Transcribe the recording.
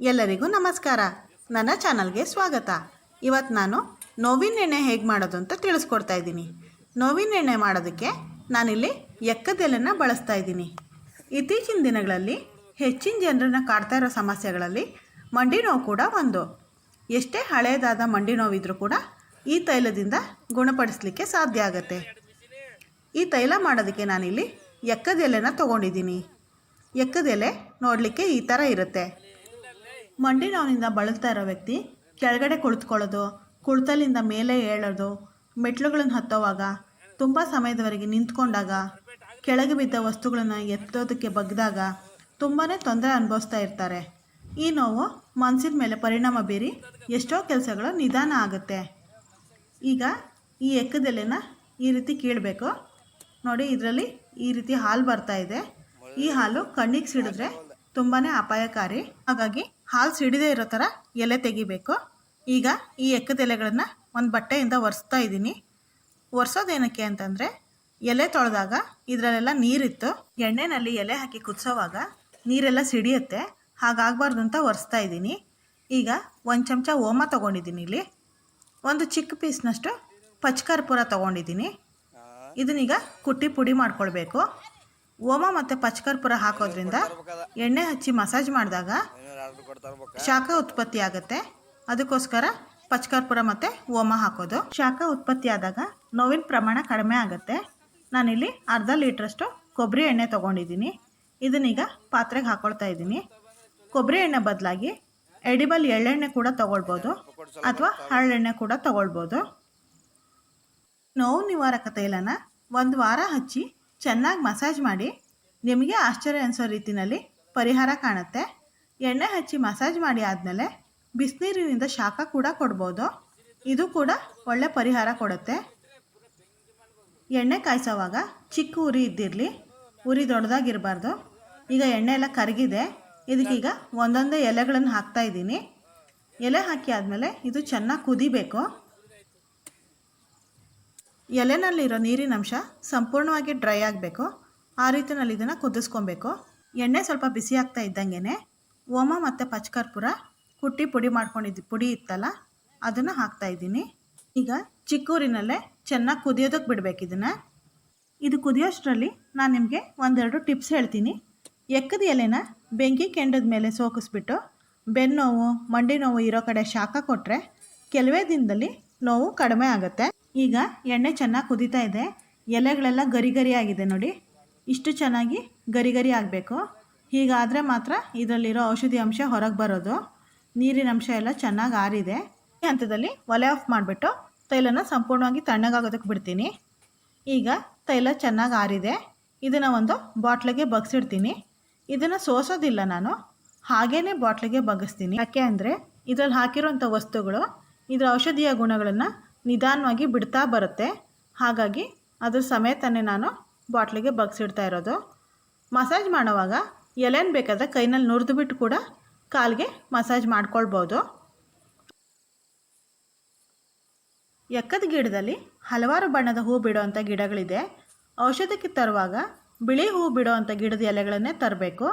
ಎಲ್ಲರಿಗೂ ನಮಸ್ಕಾರ. ನನ್ನ ಚಾನಲ್ಗೆ ಸ್ವಾಗತ. ಇವತ್ತು ನಾನು ನೋವಿನ ಎಣ್ಣೆ ಹೇಗೆ ಮಾಡೋದು ಅಂತ ತಿಳಿಸ್ಕೊಡ್ತಾ ಇದ್ದೀನಿ. ನೋವಿನ ಎಣ್ಣೆ ಮಾಡೋದಕ್ಕೆ ನಾನಿಲ್ಲಿ ಎಕ್ಕದೆಲೆನ ಬಳಸ್ತಾ ಇದ್ದೀನಿ. ಇತ್ತೀಚಿನ ದಿನಗಳಲ್ಲಿ ಹೆಚ್ಚಿನ ಜನರನ್ನ ಕಾಡ್ತಾ ಇರೋ ಸಮಸ್ಯೆಗಳಲ್ಲಿ ಮಂಡಿ ನೋವು ಕೂಡ ಒಂದು. ಎಷ್ಟೇ ಹಳೆಯದಾದ ಮಂಡಿ ನೋವಿದ್ರೂ ಕೂಡ ಈ ತೈಲದಿಂದ ಗುಣಪಡಿಸಲಿಕ್ಕೆ ಸಾಧ್ಯ ಆಗುತ್ತೆ. ಈ ತೈಲ ಮಾಡೋದಕ್ಕೆ ನಾನಿಲ್ಲಿ ಎಕ್ಕದೆಲೆನ ತೊಗೊಂಡಿದ್ದೀನಿ. ಎಕ್ಕದೆಲೆ ನೋಡಲಿಕ್ಕೆ ಈ ಥರ ಇರುತ್ತೆ. ಮಂಡಿ ನೋವಿನಿಂದ ಬಳಲ್ತಾ ಇರೋ ವ್ಯಕ್ತಿ ಕೆಳಗಡೆ ಕುಳಿತುಕೊಳ್ಳೋದು, ಕುಳಿತಲ್ಲಿಂದ ಮೇಲೆ ಏಳೋದು ಮೆಟ್ಲುಗಳನ್ನು ಹತ್ತೋವಾಗ, ತುಂಬ ಸಮಯದವರೆಗೆ ನಿಂತ್ಕೊಂಡಾಗ, ಕೆಳಗೆ ಬಿದ್ದ ವಸ್ತುಗಳನ್ನು ಎತ್ತೋದಕ್ಕೆ ಬಗ್ದಾಗ ತುಂಬಾ ತೊಂದರೆ ಅನುಭವಿಸ್ತಾ ಇರ್ತಾರೆ. ಈ ನೋವು ಮನಸ್ಸಿನ ಮೇಲೆ ಪರಿಣಾಮ ಬೀರಿ ಎಷ್ಟೋ ಕೆಲಸಗಳು ನಿಧಾನ ಆಗುತ್ತೆ. ಈಗ ಈ ಎಕ್ಕದೆಲೆನ ಈ ರೀತಿ ಕೀಳಬೇಕು. ನೋಡಿ, ಇದರಲ್ಲಿ ಈ ರೀತಿ ಹಾಲು ಬರ್ತಾ ಇದೆ. ಈ ಹಾಲು ಕಣ್ಣಿಗೆ ಸಿಡಿದ್ರೆ ತುಂಬಾ ಅಪಾಯಕಾರಿ. ಹಾಗಾಗಿ ಹಾಲು ಸಿಡಿದೇ ಇರೋ ಥರ ಎಲೆ ತೆಗಿಬೇಕು. ಈಗ ಈ ಎಕ್ಕದೆಲೆಗಳನ್ನು ಒಂದು ಬಟ್ಟೆಯಿಂದ ಒರೆಸ್ತಾ ಇದ್ದೀನಿ. ಒರೆಸೋದೇನಕ್ಕೆ ಅಂತಂದರೆ, ಎಲೆ ತೊಳೆದಾಗ ಇದರಲ್ಲೆಲ್ಲ ನೀರಿತ್ತು. ಎಣ್ಣೆನಲ್ಲಿ ಎಲೆ ಹಾಕಿ ಕುದಿಸೋವಾಗ ನೀರೆಲ್ಲ ಸಿಡಿಯುತ್ತೆ. ಹಾಗಾಗಬಾರ್ದು ಅಂತ ಒರೆಸ್ತಾ ಇದ್ದೀನಿ. ಈಗ ಒಂದು ಚಮಚ ಓಮ ತೊಗೊಂಡಿದ್ದೀನಿ ಇಲ್ಲಿ. ಒಂದು ಚಿಕ್ಕ ಪೀಸ್ನಷ್ಟು ಪಚ್ಕರ್ಪೂರ ತೊಗೊಂಡಿದ್ದೀನಿ. ಇದನ್ನೀಗ ಕುಟ್ಟಿ ಪುಡಿ ಮಾಡ್ಕೊಳ್ಬೇಕು. ಓಮ ಮತ್ತು ಪಚ್ಕರ್ಪುರ ಹಾಕೋದ್ರಿಂದ ಎಣ್ಣೆ ಹಚ್ಚಿ ಮಸಾಜ್ ಮಾಡಿದಾಗ ಶಾಖ ಉತ್ಪತ್ತಿ ಆಗುತ್ತೆ. ಅದಕ್ಕೋಸ್ಕರ ಪಚ್ಕರ್ಪುರ ಮತ್ತು ಓಮ ಹಾಕೋದು. ಶಾಖ ಉತ್ಪತ್ತಿ ಆದಾಗ ನೋವಿನ ಪ್ರಮಾಣ ಕಡಿಮೆ ಆಗುತ್ತೆ. ನಾನಿಲ್ಲಿ ಅರ್ಧ ಲೀಟ್ರಷ್ಟು ಕೊಬ್ಬರಿ ಎಣ್ಣೆ ತೊಗೊಂಡಿದ್ದೀನಿ. ಇದನ್ನೀಗ ಪಾತ್ರೆಗೆ ಹಾಕೊಳ್ತಾ ಇದ್ದೀನಿ. ಕೊಬ್ಬರಿ ಎಣ್ಣೆ ಬದಲಾಗಿ ಎಡಿಬಲ್ ಎಳ್ಳೆಣ್ಣೆ ಕೂಡ ತಗೊಳ್ಬೋದು ಅಥವಾ ಹರಳೆಣ್ಣೆ ಕೂಡ ತಗೊಳ್ಬೋದು. ನೋವು ನಿವಾರಕ ತೈಲನ ಒಂದು ವಾರ ಹಚ್ಚಿ ಚೆನ್ನಾಗಿ ಮಸಾಜ್ ಮಾಡಿ ನಿಮಗೆ ಆಶ್ಚರ್ಯ ಅನಿಸೋ ರೀತಿಯಲ್ಲಿ ಪರಿಹಾರ ಕಾಣುತ್ತೆ. ಎಣ್ಣೆ ಹಚ್ಚಿ ಮಸಾಜ್ ಮಾಡಿ ಆದಮೇಲೆ ಬಿಸಿನೀರಿನಿಂದ ಶಾಖ ಕೂಡ ಕೊಡ್ಬೋದು. ಇದು ಕೂಡ ಒಳ್ಳೆ ಪರಿಹಾರ ಕೊಡುತ್ತೆ. ಎಣ್ಣೆ ಕಾಯಿಸೋವಾಗ ಚಿಕ್ಕ ಉರಿ ಇದ್ದಿರಲಿ, ಉರಿ ದೊಡ್ಡದಾಗಿರಬಾರ್ದು. ಈಗ ಎಣ್ಣೆ ಎಲ್ಲ ಕರಗಿದೆ ಇದಕ್ಕೀಗ ಒಂದೊಂದೇ ಎಲೆಗಳನ್ನು ಹಾಕ್ತಾ ಇದ್ದೀನಿ. ಎಲೆ ಹಾಕಿ ಆದಮೇಲೆ ಇದು ಚೆನ್ನಾಗಿ ಕುದಿಬೇಕು. ಎಲೆನಲ್ಲಿರೋ ನೀರಿನ ಅಂಶ ಸಂಪೂರ್ಣವಾಗಿ ಡ್ರೈ ಆಗಬೇಕು. ಆ ರೀತಿನಲ್ಲಿ ಇದನ್ನು ಕುದಿಸ್ಕೊಬೇಕು. ಎಣ್ಣೆ ಸ್ವಲ್ಪ ಬಿಸಿ ಆಗ್ತಾ ಇದ್ದಂಗೆ ಓಮ ಮತ್ತು ಪಚ್ಕರ್ಪುರ ಕುಟ್ಟಿ ಪುಡಿ ಮಾಡ್ಕೊಂಡಿದ್ದು ಪುಡಿ ಇತ್ತಲ್ಲ, ಅದನ್ನು ಹಾಕ್ತಾ ಇದ್ದೀನಿ. ಈಗ ಚಿಕ್ಕೂರಿನಲ್ಲೇ ಚೆನ್ನಾಗಿ ಕುದಿಯೋದಕ್ಕೆ ಬಿಡಬೇಕು ಇದನ್ನು. ಇದು ಕುದಿಯೋಷ್ಟರಲ್ಲಿ ನಾನು ನಿಮಗೆ ಒಂದೆರಡು ಟಿಪ್ಸ್ ಹೇಳ್ತೀನಿ. ಎಕ್ಕದ ಎಲೆನ ಬೆಂಕಿ ಕೆಂಡದ ಮೇಲೆ ಸೋಕಿಸ್ಬಿಟ್ಟು ಬೆನ್ನೋವು, ಮಂಡಿ ನೋವು ಇರೋ ಕಡೆ ಶಾಖ ಕೊಟ್ಟರೆ ಕೆಲವೇ ದಿನದಲ್ಲಿ ನೋವು ಕಡಿಮೆ ಆಗುತ್ತೆ. ಈಗ ಎಣ್ಣೆ ಚೆನ್ನಾಗಿ ಕುದೀತಾ ಇದೆ. ಎಲೆಗಳೆಲ್ಲ ಗರಿ ಗರಿ ಆಗಿದೆ ನೋಡಿ. ಇಷ್ಟು ಚೆನ್ನಾಗಿ ಗರಿ ಗರಿ ಆಗಬೇಕು. ಹೀಗಾದರೆ ಮಾತ್ರ ಇದರಲ್ಲಿರೋ ಔಷಧಿ ಅಂಶ ಹೊರಗೆ ಬರೋದು. ನೀರಿನ ಅಂಶ ಎಲ್ಲ ಚೆನ್ನಾಗಿ ಆರಿದೆ. ಈ ಹಂತದಲ್ಲಿ ಒಲೆ ಆಫ್ ಮಾಡಿಬಿಟ್ಟು ತೈಲನ ಸಂಪೂರ್ಣವಾಗಿ ತಣ್ಣಗಾಗೋದಕ್ಕೆ ಬಿಡ್ತೀನಿ. ಈಗ ತೈಲ ಚೆನ್ನಾಗಿ ಆರಿದೆ. ಇದನ್ನು ಒಂದು ಬಾಟ್ಲಿಗೆ ಬಗ್ಸಿಡ್ತೀನಿ. ಇದನ್ನು ಸೋಸೋದಿಲ್ಲ ನಾನು. ಹಾಗೇ ಬಾಟ್ಲಿಗೆ ಬಗ್ಗಿಸ್ತೀನಿ ಯಾಕೆ ಅಂದರೆ ಇದರಲ್ಲಿ ಹಾಕಿರೋಂಥ ವಸ್ತುಗಳು, ಇದರ ಔಷಧೀಯ ಗುಣಗಳನ್ನು ನಿಧಾನವಾಗಿ ಬಿಡ್ತಾ ಬರುತ್ತೆ. ಹಾಗಾಗಿ ಅದ್ರ ಸಮೇತನೇ ನಾನು ಬಾಟ್ಲಿಗೆ ಬಗ್ಸಿಡ್ತಾ ಇರೋದು. ಮಸಾಜ್ ಮಾಡೋವಾಗ ಎಲೆನ ಬೇಕಾದರೆ ಕೈನಲ್ಲಿ ನುರಿದು ಬಿಟ್ಟು ಕೂಡ ಕಾಲಿಗೆ ಮಸಾಜ್ ಮಾಡ್ಕೊಳ್ಬೋದು. ಎಕ್ಕದ ಗಿಡದಲ್ಲಿ ಹಲವಾರು ಬಣ್ಣದ ಹೂ ಬಿಡುವಂಥ ಗಿಡಗಳಿದೆ. ಔಷಧಕ್ಕೆ ತರುವಾಗ ಬಿಳಿ ಹೂ ಬಿಡುವಂಥ ಗಿಡದ ಎಲೆಗಳನ್ನೇ ತರಬೇಕು.